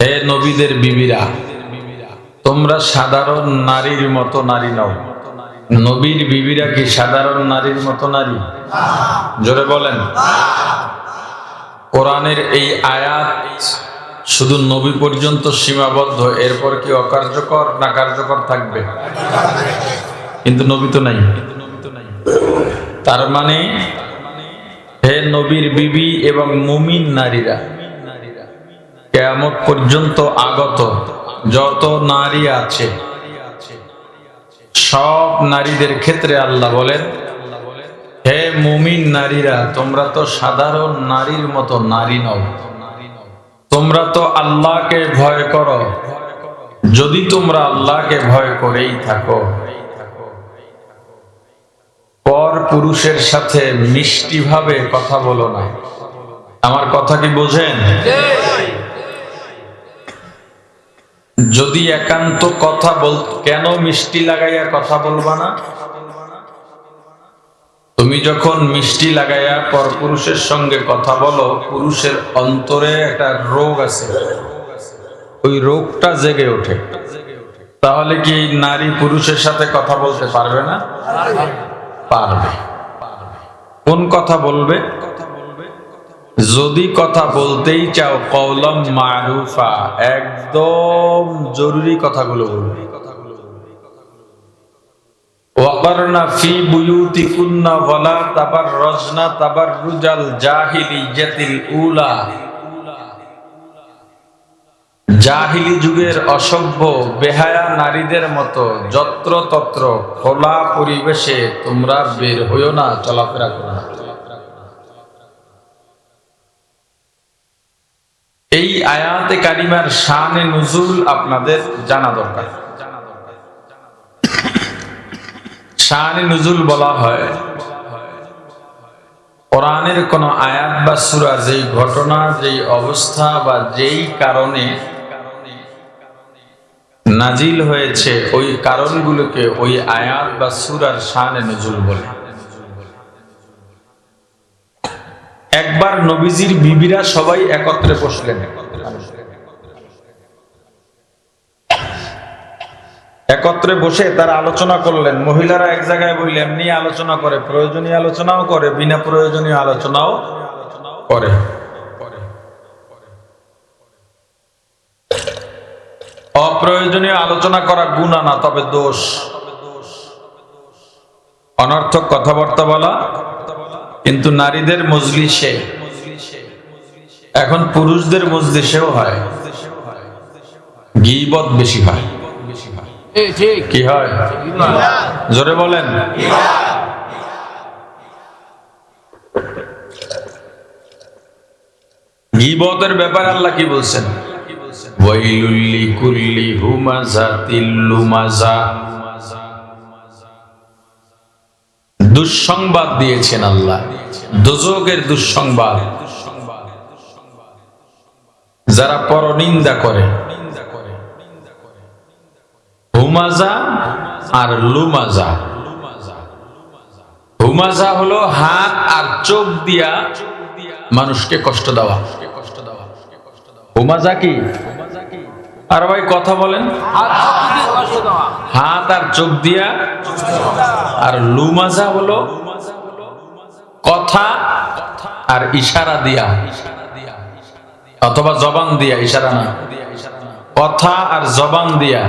হে নবীদের বিবিরা, তোমরা সাধারণ নারীর মতো নারী নও। নবীর বিবিরা কি সাধারণ নারীর মতো নারী? জোরে বলেন। কোরআনের এই আয়াত শুধু নবী পর্যন্ত সীমাবদ্ধ, এরপর কি অকার্যকর না কার্যকর থাকবে? কিন্তু নবী তো নাই। তার মানে হে নবীর বিবি এবং মুমিন নারীরা, কেয়ামত পর্যন্ত আগত যত নারী আছে, সব নারীদের ক্ষেত্রে আল্লাহ বলেন, হে মুমিন নারীরা, তোমরা তো সাধারণ নারীর মতো নারী নও। তোমরা তো আল্লাহকে ভয় করো। যদি তোমরা আল্লাহকে ভয় করেই থাকো পর পুরুষের সাথে মিষ্টি ভাবে কথা বলো না। আমার কথা কি বোঝেন? যদি একান্ত কথা বল, কেন মিষ্টি লাগাইয়া কথা বলবা না? তুমি যখন মিষ্টি লাগাইয়া পর পুরুষের সঙ্গে কথা বলো, পুরুষের অন্তরে একটা রোগ আছে। ওই রোগটা জেগে ওঠে। তাহলে কি নারী পুরুষের সাথে কথা বলতে পারবে না? পারবে। কোন কথা বলবে? যদি কথা বলতেই চাও কৌলম মারুফা, একদম জরুরি কথাগুলো বলবে। ওয়াকারনা ফি বুয়ুতিকুন্না ওয়ালা তাবাররাজনা তাবাররুজাল জাহিলিয়াতিল উলা। জাহিলি যুগের অসভ্য, বেহায়া নারীদের মতো যত্র তত্র খোলা পরিবেশে তোমরা বের হইও না, চলাফেরা করো না। এই আয়াতে কারিমার শানে নুজুল আপনাদের জানা দরকার। শানে নুজুল বলা হয়, কোরআনের কোন আয়াত বা সুরা যেই ঘটনা, যেই অবস্থা বা যেই কারণে নাজিল হয়েছে ওই কারণগুলোকে ওই আয়াত বা সূরার শানে নজুল বলে। একবার নবীজির বিবিরা সবাই একত্রে বসলেন। একত্রে বসে তারা আলোচনা করলেন। মহিলারা এক জায়গায় বইলে এমনি আলোচনা করে, প্রয়োজনীয় আলোচনাও করে, বিনা প্রয়োজনীয় আলোচনাও করে। অপ্রয়োজনীয় আলোচনা করা গুণা না তবে দোষ। অনর্থক কথাবার্তা বলা কিন্তু নারীদের মজলিসে এখন পুরুষদের মজলিসেও হয়। গিবত বেশি হয়। কি হয়? জোরে বলেন। গিবতের ব্যাপারে আল্লাহ কি বলছেন? ওয়াইলুল্লি কুল্লি হুমাজাতিল লুমাজা দুঃসংবাদ দিয়েছেন আল্লাহ। দুজকের দুঃসংবাদ। যারা পরনিন্দা করে। হুমাজা আর লুমাজা। হুমাজা হলো হাত আর চোখ দিয়া মানুষকে কষ্ট দেওয়া। হুমাজা কি? আর ভাই কথা বলেন। হাত আর চোখ দিয়া। আর লুমাজা হলো কথা আর ইশারা দিয়া। অথবা জবান দিয়া ইশারা না। কথা আর জবান দিয়া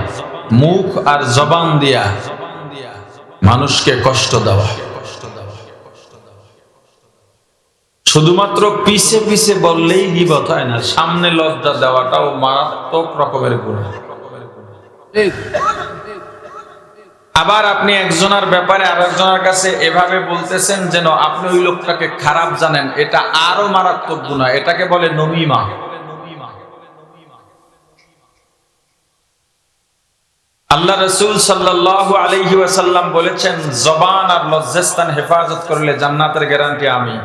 মুখ আর জবান দিয়া। মানুষকে কষ্ট দেওয়া। শুধুমাত্র পিছে পিছে বললেই গিবত হয় না, সামনে লজ্জা দেওয়াটাও মারাত্মক রকমের গুণ আবার আপনি একজনের ব্যাপারে আর একজনের কাছে এভাবে বলতেছেন যেন আপনি ওই লোকটাকে খারাপ জানেন, এটা আরও মারাত্মক গুণা এটাকে বলে নমিমা। আল্লাহ রসুল আলহি ওয়াসাল্লাম বলেছেন, জবান আর লজ্জাস্তান হেফাজত করলে জান্নাতের গ্যারান্টি আমি।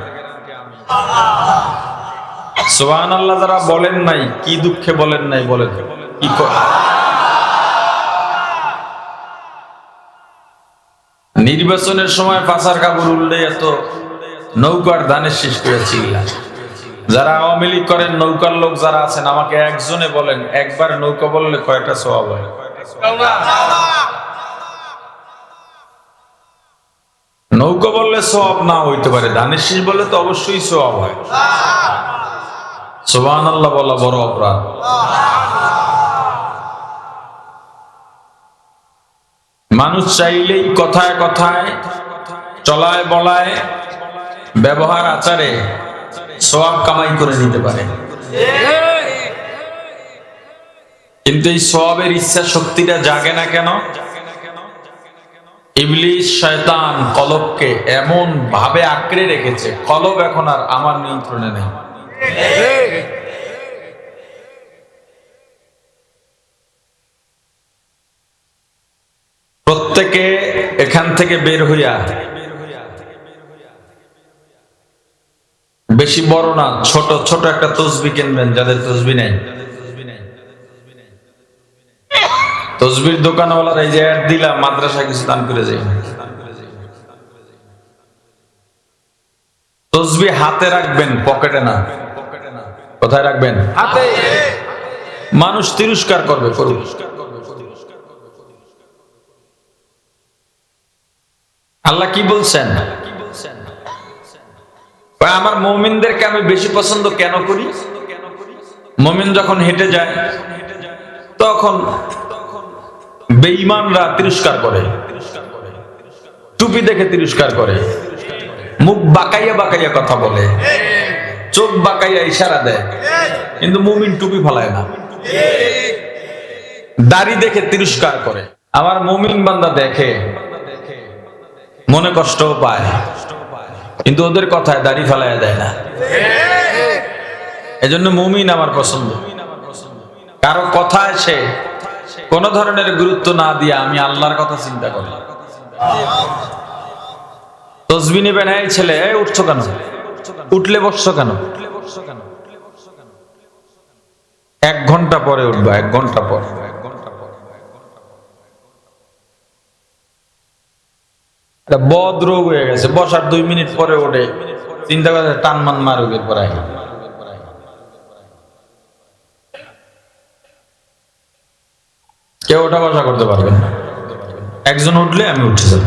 সোহান আল্লাহ যারা বলেন নাই, কি দুঃখে বলেন নাই, বলেন। কি নির্বাচনের সময় পাচার কাপড় উঠলে এত নৌকার ধানের শেষ করে চিল্লা যারা আওয়ামী লীগ করেন, নৌকার লোক যারা আছেন, আমাকে একজনে বলেন, একবার নৌকা বললে কয়টা স্বভাব হয়? নৌকা বললে সব না হইতে পারে, ধানের শীষ বললে তো অবশ্যই সব হয়। সোবান আল্লাহ বলা বড় অপরাধ। মানুষ চাইলেই কথায় কথায়, চলায় বলায়, ব্যবহার আচারে সোয়াব কামাই করে নিতে পারে। কিন্তু এই সোয়াবের ইচ্ছা শক্তিটা জাগে না কেন? ইবলিশ শয়তান কলবকে এমন ভাবে আঁকড়ে রেখেছে, কলব এখন আর আমার নিয়ন্ত্রণে নেই। প্রত্যেকে এখান থেকে বের হইয়া, বেশি বড় না, ছোট ছোট একটা তসবি কিনবেন, যাদের তসবি নেই। তসবির দোকানওয়ালার এই যে অ্যাড দিলাম মাদ্রাসায় কিছু দান করে যাই। তসবি হাতে রাখবেন পকেটে না। কোথায় রাখবেন? হাতে। মানুষ তিরস্কার করবে করুক। আল্লাহ কি বলছেন? আমার মমিনদেরকে আমি বেশি পছন্দ কেন করি? মমিন যখন হেঁটে যায় তখন বেঈমানরা তিরস্কার করে। টুপি দেখে তিরস্কার করে। মুখ বাকাইয়া বাকাইয়া কথা বলে। চোখ বাকাইয়া ইশারা দেয়। কিন্তু মুমিন টুপি ফলায় না। দাড়ি দেখে তিরস্কার করে। আমার মুমিন বান্দা দেখে, মনে কষ্টও পায়। কিন্তু ওদের কথায় দাড়ি ফেলাইয়া দেয় না। এজন্য মুমিন আমার পছন্দ। কারও কথায় সে কোন ধরনের গুরুত্ব না দিয়ে আমি আল্লাহর কথা চিন্তা করি। তসবি নেবেন, এই ছেলে উঠছো কেন? উঠলে বসছো কেন? এক ঘণ্টা পরে উঠবো, এক ঘণ্টা পর। বদ রোগ হয়ে গেছে, বসার দুই মিনিট পরে ওঠে চিন্তা করে টান মান মারুকের পরে কেউ ওঠা বসা করতে পারবেন না। একজন উঠলে আমি উঠে যাব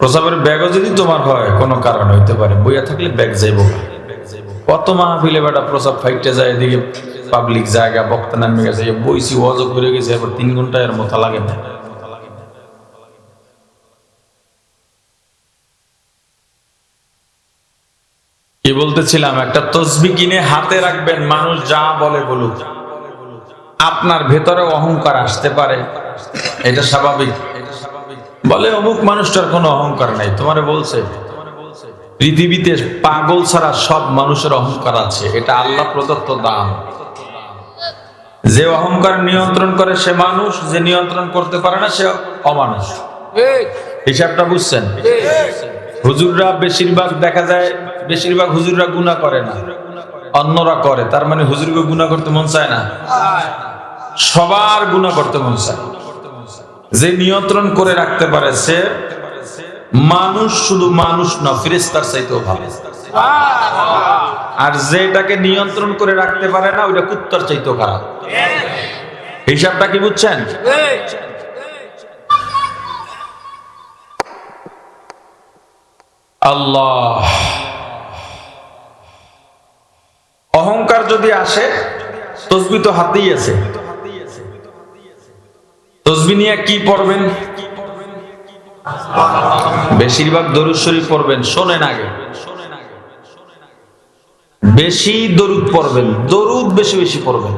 প্রসাবের ব্যাগও যদি তোমার হয়, কোনো কারণ হইতে পারে। বইয়া থাকলে ব্যাগ যাইব। কত মাহফিলে বেটা প্রসাব ফাইটে যায়, এদিকে পাবলিক জায়গা, বক্তা নামে গেছে বইছি ওয়াজ করে গেছে এবার তিন ঘণ্টা এর মতো লাগে না। কি বলতেছিলাম একটা তসবি কিনে হাতে রাখবেন মানুষ যা বলে বলুক। আপনার ভেতরে অহংকার আসতে পারে। এটা স্বাভাবিক। বলে অমুক মানুষটার কোনো অহংকার নাই। তোমারে বলছে পৃথিবীতে পাগল ছাড়া সব মানুষের অহংকার আছে। এটা আল্লাহ প্রদত্ত দান। যে অহংকার নিয়ন্ত্রণ করে সে মানুষ যে নিয়ন্ত্রণ করতে পারে না সে অমানুষ। হিসাবটা বুঝছেন? হুজুররা বেশিরভাগ দেখা যায় বেশিরভাগ হুজুররা গুণা করে না। অন্যরা করে, তার মানে হুজুরকে গুণা করতে মন চায় না? সবার গুণা করতে মন চায়। যে নিয়ন্ত্রণ করে রাখতে পারে সে, মানুষ শুধু মানুষ না ফিরেস্তার চাইতেও ভালো। আর যেটাকে নিয়ন্ত্রণ করে রাখতে পারে না, ওইটা কুত্তার চাইতেও খারাপ। হিসাবটা কি বুঝছেন? আল্লাহ। অহংকার যদি আসে, তসবি তো হাতেই আছে। তসবি নিয়ে কি পড়বেন? বেশিরভাগ দরুদ শরীফ পড়বেন, শোনেন আগে। বেশি দরুদ পড়বেন, দরুদ বেশি বেশি পড়বেন।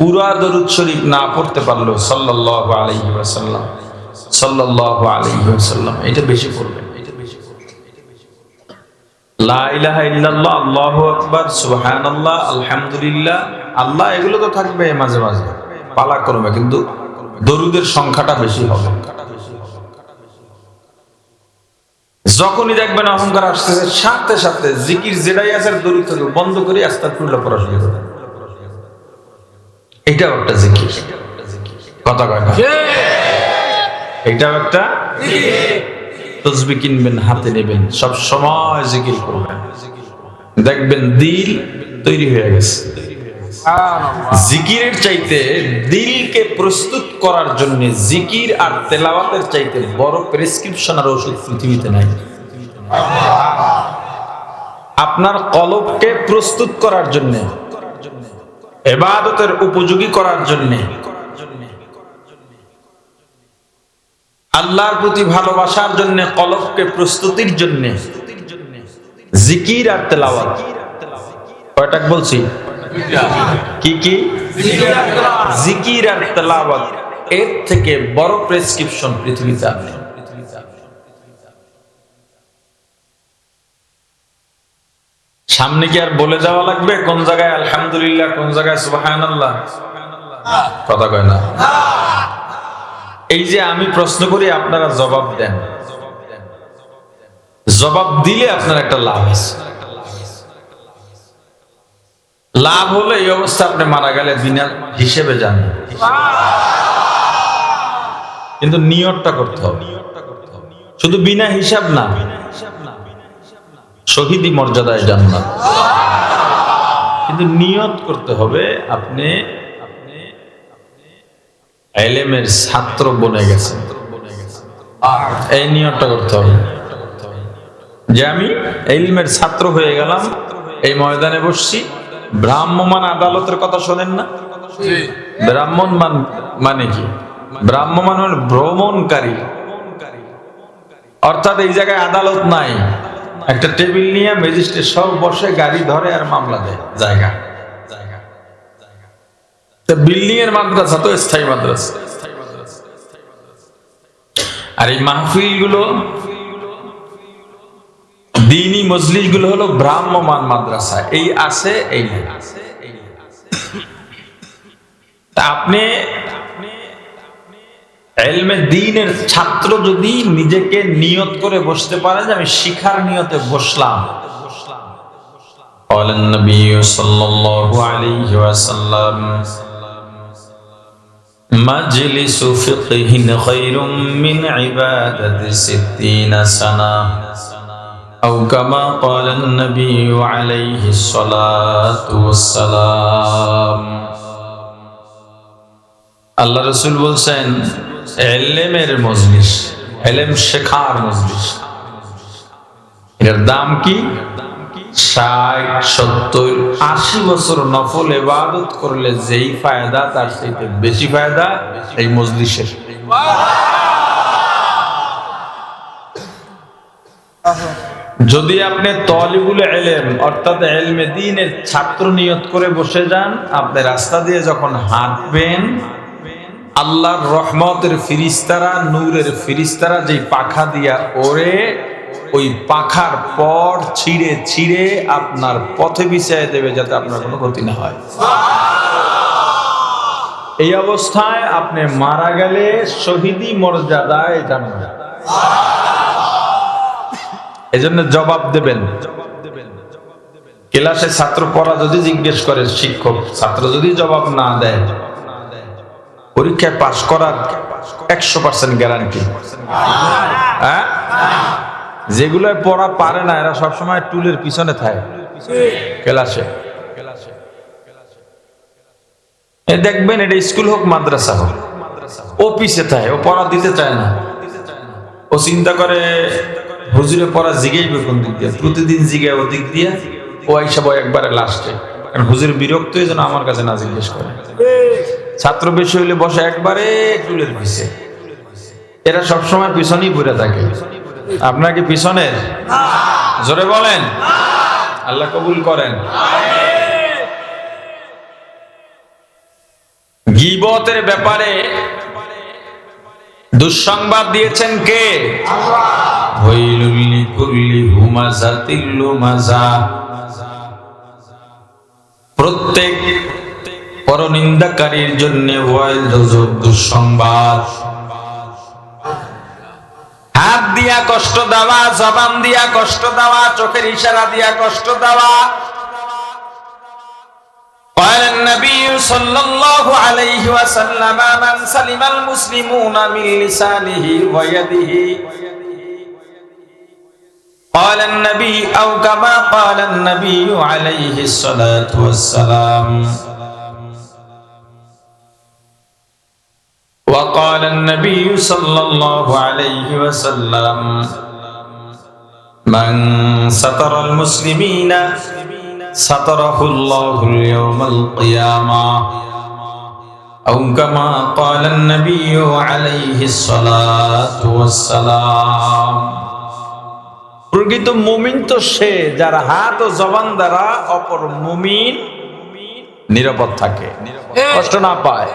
পুরা দরুদ শরীফ না পড়তে পারল ওয়াসাল্লাম এটা বেশি পড়বেন এটা বেশি পড়বেন। লা ইলাহা ইল্লাল্লাহ আল্লাহু আকবার সুবহানাল্লাহ আলহামদুলিল্লাহ। আল্লাহ এগুলো তো থাকবে মাঝে মাঝে পালা করবে কিন্তু দরুদের সংখ্যাটা বেশি হবে। যখনই দেখবেন অহংকার আসতেছে সাথে সাথে জিকির যেটাই আছে দরুদ থেকে বন্ধ করে আস্তাগফিরুল্লাহ পড়া শুরু করবেন এটাও একটা জিকির। কথা কয় না? এটাও একটা তসবি কিনবেন, হাতে নেবেন, সব সময় জিকির করবেন। দেখবেন দিল তৈরি হয়ে গেছে। জিকিরের চাইতে দিলকে প্রস্তুত করার জন্য জিকির আর তেলাওয়াতের চাইতে বড় প্রেসক্রিপশন আর ওষুধ পৃথিবীতে নাই। আপনার কলবকে প্রস্তুত করার জন্য, এবাদতের উপযোগী করার জন্য আল্লাহর প্রতি ভালোবাসার জন্য, কলবকে প্রস্তুতির জন্য, জিকির আর তেলাওয়াত। বলছি? কি কি? জিকির আর তেলাওয়াত। এর থেকে বড় প্রেসক্রিপশন পৃথিবীতে সামনে কি আর বলে যাওয়া লাগবে? কোন জায়গায় আলহামদুলিল্লাহ, কোন জায়গায় সুবহানাল্লাহ? কথা কয় না। এই যে আমি প্রশ্ন করি, আপনারা জবাব দেন। জবাব দিলে আপনার একটা লাভ আছে। লাভ হলে এই অবস্থা আপনি মারা গেলে বিনা হিসেবে যান। কিন্তু নিয়তটা করতে হবে। শুধু বিনা হিসাব না শহীদি মর্যাদায় যান না কিন্তু নিয়ত করতে হবে আপনি এলেমের ছাত্র বনে গেছেন এই নিয়তটা করতে হবে। যে আমি এলমের ছাত্র হয়ে গেলাম এই ময়দানে বসছি। ব্রাহ্মমান আদালতের কথা শোনেন না? ব্রাহ্মণ মান মানে কি? ব্রাহ্মমান হল ভ্রমণকারী। অর্থাৎ এই জায়গায় আদালত নাই। একটা টেবিল নিয়ে ম্যাজিস্ট্রেট সব বসে গাড়ি ধরে আর মামলা দেয় জায়গা। বিল্ডিং এর মাদ্রাসা তো স্থায়ী মাদ্রাসা। আর এই মাহফিলগুলো দিনই মজলিসগুলো হলো ব্রাহ্মমান মাদ্রাসা। এই আছে, এই আপনি দিনের ছাত্র যদি নিজেকে নিয়ত করে বসতে পারে যে আমি শিখার নিয়তে বসলাম। বসলাম مجلس فقه خير من عبادة ستين سنة أو كما قال النبي عليه الصلاة والسلام আল্লাহ রসুল বলছেন এলেমের মজলিস এলেম শেখার মজলিস এর দাম কি ষাট, সত্তর, আশি বছর নফল এবাদত করলে যেই ফায়দা, তার চাইতে বেশি ফায়দা এই মজলিসের। যদি আপনি তলিবুল এলেম অর্থাৎ এলমে দিনের ছাত্র নিয়ত করে বসে যান, আপনি রাস্তা দিয়ে যখন হাঁটবেন, আল্লাহর রহমতের ফিরিস্তারা, নূরের ফিরিস্তারা যে পাখা দিয়া ওরে ওই পাখার পর ছিঁড়ে ছিঁড়ে আপনার পথে বিছায় দেবে যাতে আপনার কোনো ক্ষতি না হয়। এই অবস্থায় আপনি মারা গেলে শহীদি মর্যাদায় জানবেন এজন্য জবাব দেবেন। ক্লাসে ছাত্র পড়া যদি জিজ্ঞেস করে, শিক্ষক, ছাত্র যদি জবাব না দেয়, পরীক্ষায় পাশ করার একশো পার্সেন্ট গ্যারান্টি হ্যাঁ? যেগুলো পড়া পারে না, এরা সবসময় টুলের পিছনে থাকে। ক্লাসে। দেখবেন, এটা স্কুল হোক, মাদ্রাসা হোক। অফিসে থাকে, ও পড়া দিতে চায় না। ও চিন্তা করে, হুজুরে পড়া জিগেইবে কোন দিক দিয়ে? প্রতিদিন জিগে ও দিক দিয়ে, ও বয় একবারে লাস্টে। কারণ হুজুর বিরক্ত হয়ে যেন আমার কাছে না জিজ্ঞেস করে। ছাত্র বেশি হইলে বসে একবারে টুলের পিছে। এরা সবসময় পিছনেই পড়ে থাকে। আপনার কি পিছনের জোরে বলেন। আল্লাহ কবুল করেন। গিবতের ব্যাপারে দুঃসংবাদ দিয়েছেন কে? প্রত্যেক পরনিন্দাকারীর জন্য দুঃসংবাদ। হাত দিয়া কষ্ট দেওয়া জবান দিয়া কষ্ট দেওয়া চোখের ইশারা দিয়া কষ্ট দেওয়া قال النبي صلى الله عليه وسلم من سلم المسلمون من لسانه ويده قال النبي أو كما قال النبي عليه الصلاة والسلام وقال النبي صلى الله عليه وسلم من ستر المسلمين ستره الله اليوم القيامة أو كما قال النبي عليه الصلاة والسلام প্রকৃত মুমিন তো সে যার হাত ও জবান দ্বারা অপর মুমিন নিরাপদ থাকে কষ্ট না পায়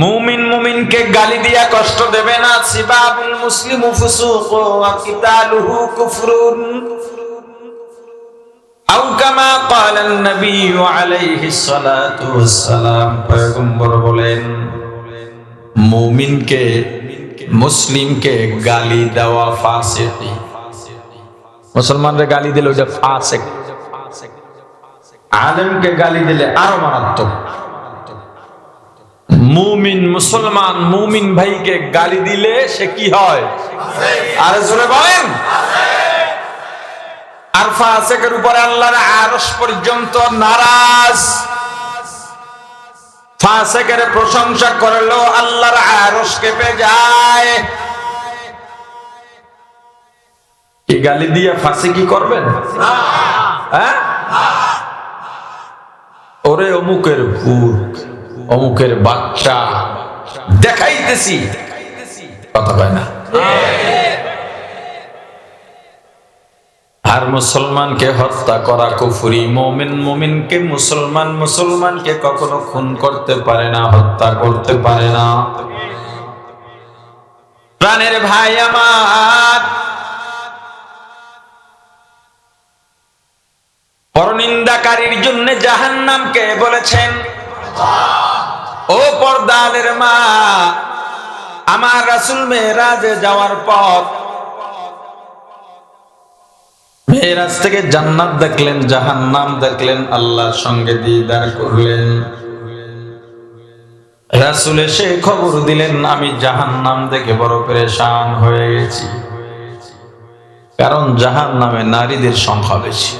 মুমিন মুমিনকে গালি দিয়া কষ্ট দেবে না। সিবাবুল মুসলিম ফুসুক ওয়া কিতালুহু কুফরুন। আও কামা ক্বালা নবী আলাইহি সালাতু ওয়াসসালাম। পয়গম্বর বলেন, মুমিনকে, মুসলিমকে গালি দেওয়া ফাসিকি। মুসলমানরা গালি দিলে ওইটা ফাসিক। আলেমকে গালি দিলে আরও মারাত্মক। মুমিন মুসলমান মুমিন ভাইকে গালি দিলে সে কি হয়? আরে জোরে বলেন। আর ফাসেকের উপরে আল্লাহর আরশ পর্যন্ত নারাজ। ফাসেকের প্রশংসা করলেও আল্লাহর আরশ কেঁপে যায়। কি গালি দিয়ে ফাঁসি কি করবেন? হ্যাঁ? ওরে অমুকের ভূত অমুকের বাচ্চা দেখাইতেছি। কথা কয় না। আর মুসলমানকে হত্যা করা কুফুরি, মোমিন মোমিনকে মুসলমান মুসলমানকে কখনো খুন করতে পারে না, হত্যা করতে পারে না। প্রাণের ভাই আমার, পরনিন্দাকারীর জন্য জাহান্নামকে বলেছেন ও পর্দালের মা, আমার রাসুল মেয়েরাজে যাওয়ার পর মেয়েরাজ থেকে জান্নাত দেখলেন, জাহান্নাম দেখলেন, আল্লাহর সঙ্গে দিদার করলেন। রাসুল এসে খবর দিলেন, আমি জাহান্নাম দেখে বড় পেরেশান হয়ে গেছি। কারণ জাহান নামে নারীদের সংখ্যা বেশি।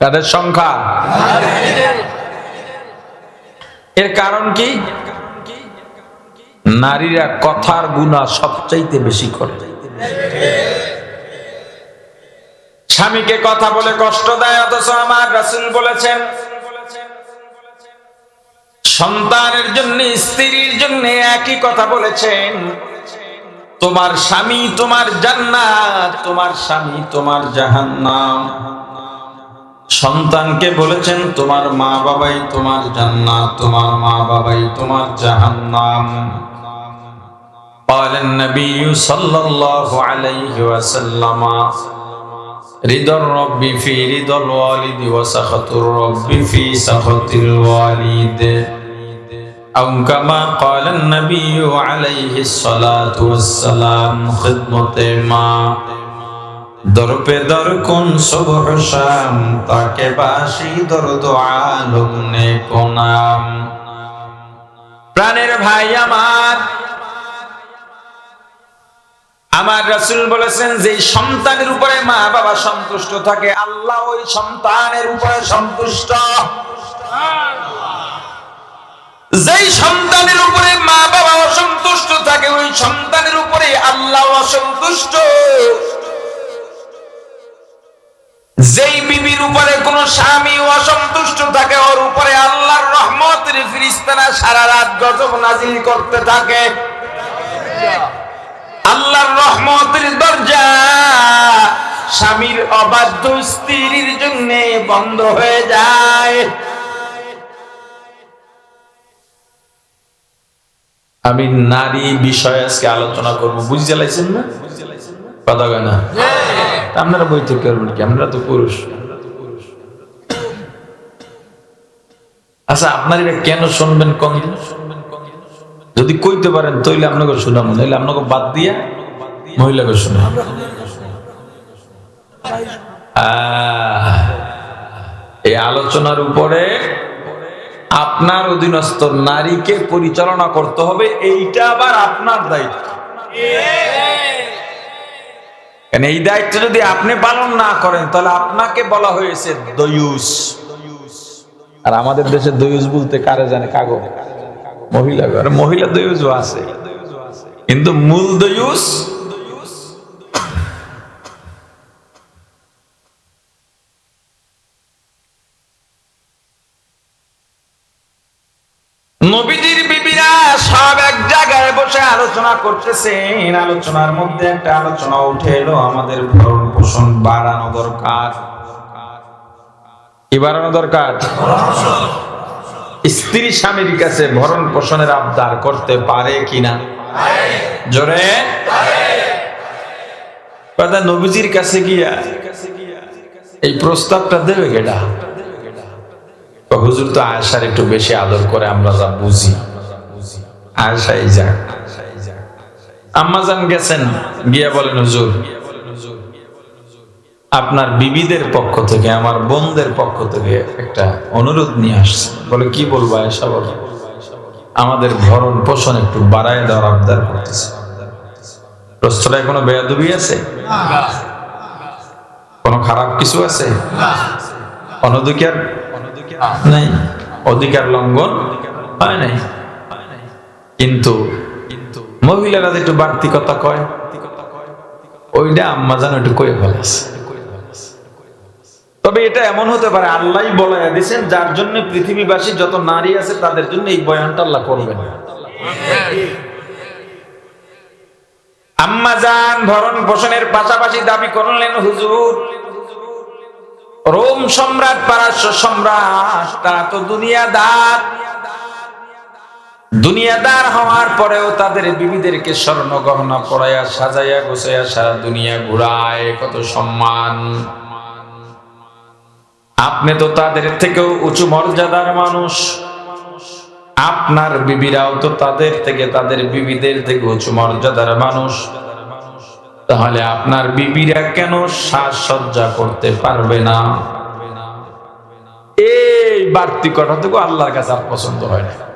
তাদের সংখ্যা? এর কারণ কি? নারীরা কথার গুণা সবচাইতে বেশি করে। স্বামীকে কথা বলে কষ্ট দেয়, অথচ আমার রাসুল বলেছেন, সন্তানের জন্য, স্ত্রীর জন্য একই কথা বলেছেন, তোমার স্বামী তোমার জান্নাত, তোমার স্বামী তোমার জাহান্নাম। সন্তানকে বলেছেন তোমার মা বাবাই তোমার জান্নাত তোমার মা বাবাই তোমার জাহান্নাম قال النبي صلى الله عليه وسلم رضا الرب في رضا الوالد وسخط الرب في سخط الوالد أو كما قال النبي عليه الصلاة والسلام خدمة ما দরপে দর কোন সুবহ শাম? তাকে বাসি দরদ আলম নে কোনাম প্রাণের ভাই আমার আমার রাসূল বলেছেন যে সন্তানের উপরে মা বাবা সন্তুষ্ট থাকে, আল্লাহ ওই সন্তানের উপরে সন্তুষ্ট। যেই সন্তানের উপরে মা বাবা অসন্তুষ্ট থাকে, ওই সন্তানের উপরে আল্লাহ অসন্তুষ্ট। যেই বিবির উপরে কোন স্বামী অসন্তুষ্ট থাকে, ওর উপরে আল্লাহর রহমতের ফিরিস্তানা সারা রাত গজব নাজিল করতে থাকে। আল্লাহর রহমতের দরজা স্বামীর অবাধ্য স্ত্রীর জন্য বন্ধ হয়ে যায়। আমি নারী বিষয়ে আজকে আলোচনা করব। বুঝতে লাইছেন না? কথা না? আপনারা বইতে করবেন কি? আমরা তো পুরুষ। আচ্ছা আপনার এটা কেন শুনবেন কম যদি কইতে পারেন তৈলে আপনাকে শোনাবো নাহলে আপনাকে বাদ দিয়া মহিলাকে শোনা এই আলোচনার উপরে আপনার অধীনস্থ নারীকে পরিচালনা করতে হবে, এইটা আবার আপনার দায়িত্ব। এই দায়িত্ব যদি আপনি পালন না করেন তাহলে আপনাকে বলা হয়েছে দয়ুস। আর আমাদের দেশে দয়ুস বলতে কারে জানে? কাগো। মহিলা ঘরে মহিলা দয়ুসও আছে। কিন্তু মূল দয়ুস নবীজির বিবিরা সব এক জায়গায় বসে আলোচনা করতেছেন। আলোচনার মধ্যে একটা আলোচনা উঠে এলো, আমাদের ভরণ পোষণ বাড়ানো দরকার। কি বাড়ানো দরকার? স্ত্রী স্বামীর কাছে ভরণ পোষণের আবদার করতে পারে কিনা? জোরে? নবীজির কাছে গিয়া এই প্রস্তাবটা দেবে তো হুজুর তো আয়সার একটু বেশি আদর করে আমরা যা বুঝি। আয়সাই যাক আম্মাজান গেছেন, গিয়া বলেন, হুজুর, আপনার বিবিদের পক্ষ থেকে, আমার বোনদের পক্ষ থেকে একটা অনুরোধ নিয়ে আসছে। বলে, কি বলব আয়সা বলে? আমাদের ভরণ পোষণ একটু বাড়ায় দেওয়ার আবদার করতেছে। প্রশ্নটায় কোনো বেয়াদবি আছে? কোনো খারাপ কিছু আছে? অনধিকার নাই। অধিকার লঙ্ঘন হয় নাই? কিন্তু মহিলারা যে একটু বাড়তি কথা কয়, ওইটা আম্মা যেন একটু কয়ে ফেলাছে। তবে এটা এমন হতে পারে, আল্লাহ বলে দিয়েছেন, যার জন্য পৃথিবীবাসী যত নারী আছে তাদের জন্য এই বয়ানটা আল্লাহ করবেন। আম্মা যান, ভরণ পোষণের পাশাপাশি দাবি করলেন হুজুর, রোম সম্রাট, পারাস্য সম্রাট, তারা তো দুনিয়াদার। দুনিয়াদার হওয়ার পরেও তাদের বিবিদেরকে স্বর্ণ গহনা পড়াইয়া সাজাইয়া গোছাইয়া সারা দুনিয়া ঘুরায়, কত সম্মান। আপনি তো তাদের থেকেও উঁচু মর্যাদার মানুষ। আপনার বিবিরাও তো তাদের থেকে, তাদের বিবিদের থেকে উঁচু মর্যাদার মানুষ। তাহলে আপনার বিবিরা কেন সাজসজ্জা করতে পারবে না? এই বাড়তি কথাটুকু আল্লাহর কাছে আর পছন্দ হয় না।